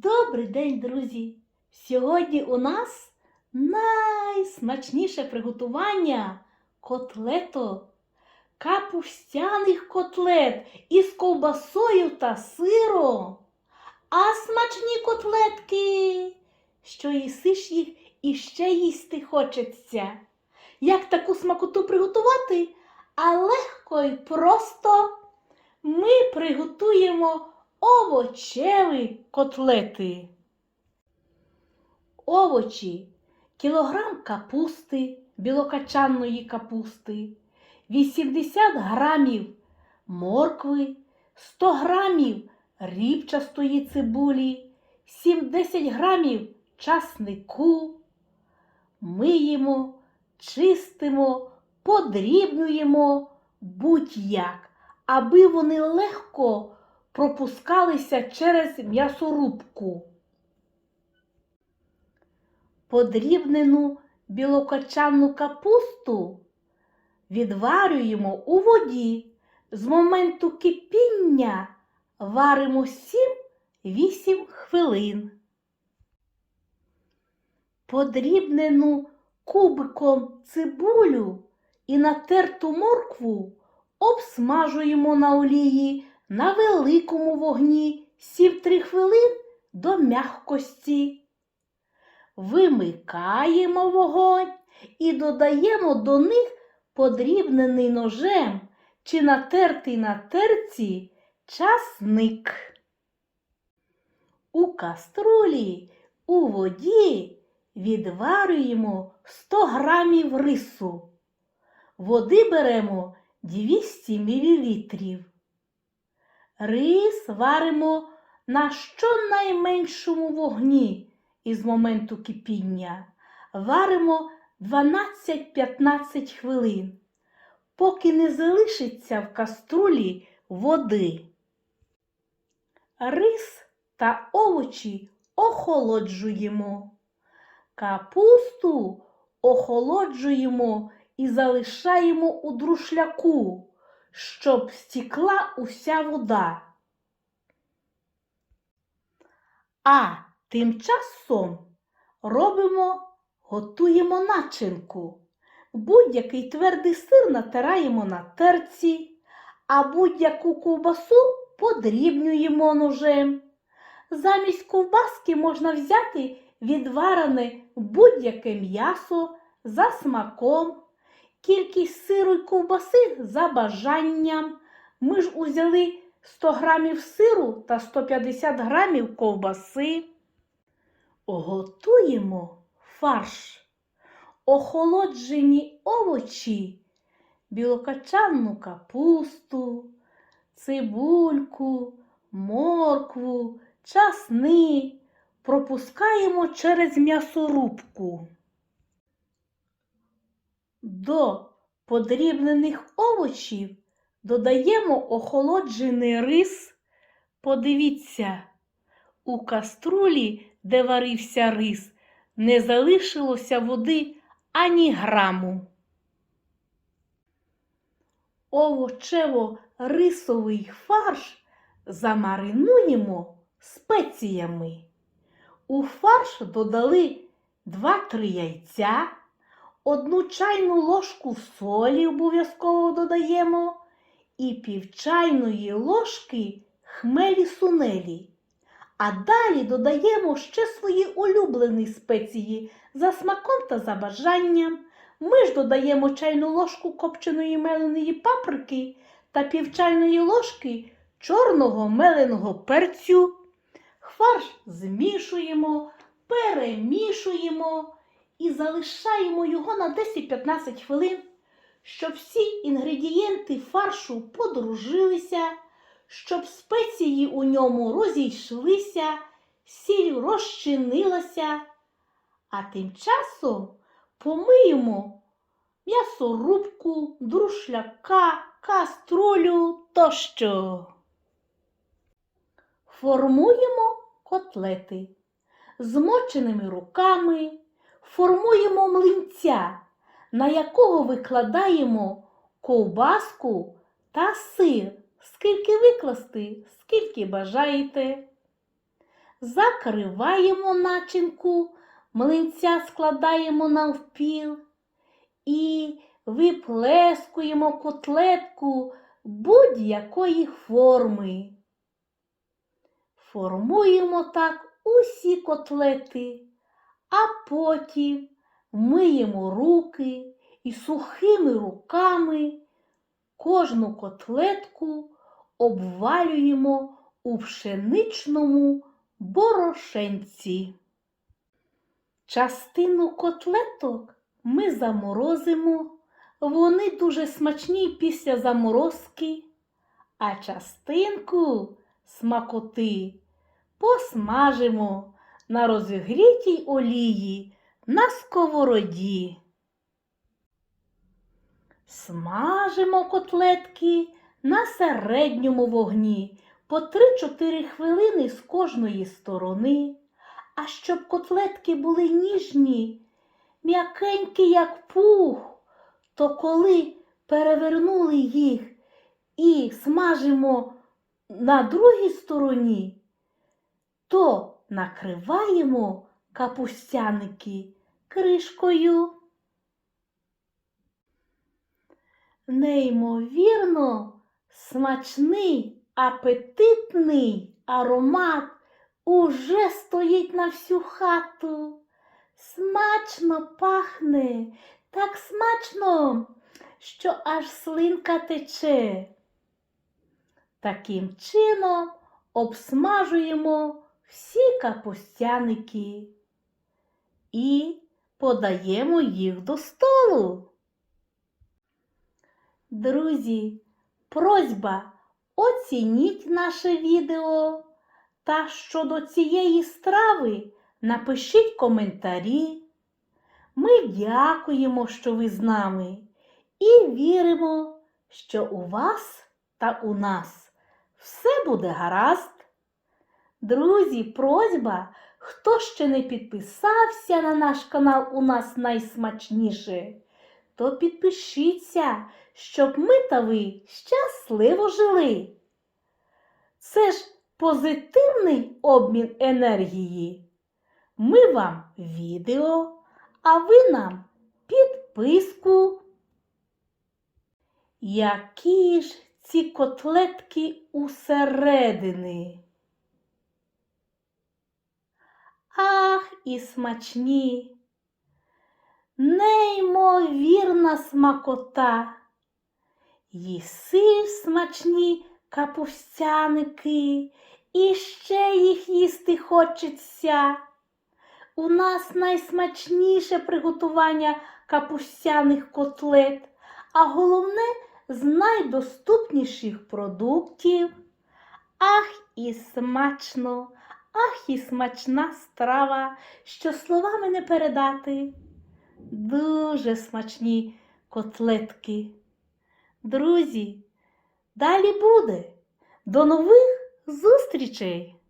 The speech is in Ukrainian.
Добрий день, друзі! Сьогодні у нас найсмачніше приготування котлето, капустяних котлет із ковбасою та сиром. А смачні котлетки, що їсиш їх і ще їсти хочеться. Як таку смакоту приготувати? А легко і просто ми приготуємо овочеві котлети. Овочі кілограм капусти, білокачанної капусти, 80 грамів моркви, 100 грамів рібчастої цибулі, 70 грамів часнику. Миємо, чистимо, подрібнюємо будь-як, аби вони легко пропускалися через м'ясорубку. Подрібнену білокачанну капусту відварюємо у воді. З моменту кипіння варимо 7-8 хвилин. Подрібнену кубиком цибулю і натерту моркву обсмажуємо на олії на великому вогні 7-3 хвилин до м'якості. Вимикаємо вогонь і додаємо до них подрібнений ножем чи натертий на терці часник. У каструлі у воді відварюємо 100 грамів рису. Води беремо 200 мл. Рис варимо на щонайменшому вогні із моменту кипіння. Варимо 12-15 хвилин, поки не залишиться в каструлі води. Рис та овочі охолоджуємо. Капусту охолоджуємо і залишаємо у друшляку, щоб стікла уся вода. А тим часом робимо, готуємо начинку. Будь-який твердий сир натираємо на терці, а будь-яку ковбасу подрібнюємо ножем. Замість ковбаски можна взяти відварене будь-яке м'ясо за смаком, кількість сиру й ковбаси за бажанням. Ми ж узяли 100 грамів сиру та 150 грамів ковбаси. Готуємо фарш. Охолоджені овочі, білокачанну капусту, цибульку, моркву, часни пропускаємо через м'ясорубку. До подрібнених овочів додаємо охолоджений рис. Подивіться, у каструлі, де варився рис, не залишилося води ані граму. Овочево-рисовий фарш замаринуємо спеціями. У фарш додали 2-3 яйця, одну чайну ложку солі обов'язково додаємо і пів чайної ложки хмелі сунелі. А далі додаємо ще свої улюблені спеції за смаком та за бажанням. Ми ж додаємо чайну ложку копченої меленої паприки та пів чайної ложки чорного меленого перцю. Фарш змішуємо, перемішуємо і залишаємо його на 10-15 хвилин, щоб всі інгредієнти фаршу подружилися, щоб спеції у ньому розійшлися, сіль розчинилася. А тим часом помиємо м'ясорубку, друшляка, каструлю тощо. Формуємо котлети. Змоченими руками формуємо млинця, на якого викладаємо ковбаску та сир, скільки викласти, скільки бажаєте. закриваємо начинку, млинця складаємо навпіл і виплескуємо котлетку будь-якої форми. Формуємо так усі котлети, а потім миємо руки і сухими руками кожну котлетку обвалюємо у пшеничному борошенці. Частину котлеток ми заморозимо, вони дуже смачні після заморозки, а частинку смакоти посмажимо на розігрітій олії на сковороді. Смажимо котлетки на середньому вогні по 3-4 хвилини з кожної сторони. А щоб котлетки були ніжні, м'якенькі, як пух, то коли перевернули їх і смажимо на другій стороні, то накриваємо капустяники кришкою. Неймовірно смачний, апетитний аромат уже стоїть на всю хату. Смачно пахне, так смачно, що аж слинка тече. Таким чином обсмажуємо всі капустяники і подаємо їх до столу. Друзі, просьба оцініть наше відео та щодо цієї страви напишіть коментарі. Ми дякуємо, що ви з нами, і віримо, що у вас та у нас все буде гаразд. Друзі, просьба, хто ще не підписався на наш канал у нас найсмачніше, то підпишіться, щоб ми та ви щасливо жили. Це ж позитивний обмін енергії. Ми вам відео, а ви нам підписку. Які ж ці котлетки усередини? Ах, і смачні! Неймовірна смакота. Їси смачні капустяники, і ще їх їсти хочеться. У нас найсмачніше приготування капустяних котлет, а головне з найдоступніших продуктів. Ах, і смачно, ах, і смачна страва, що словами не передати. Дуже смачні котлетки. Друзі, далі буде. До нових зустрічей!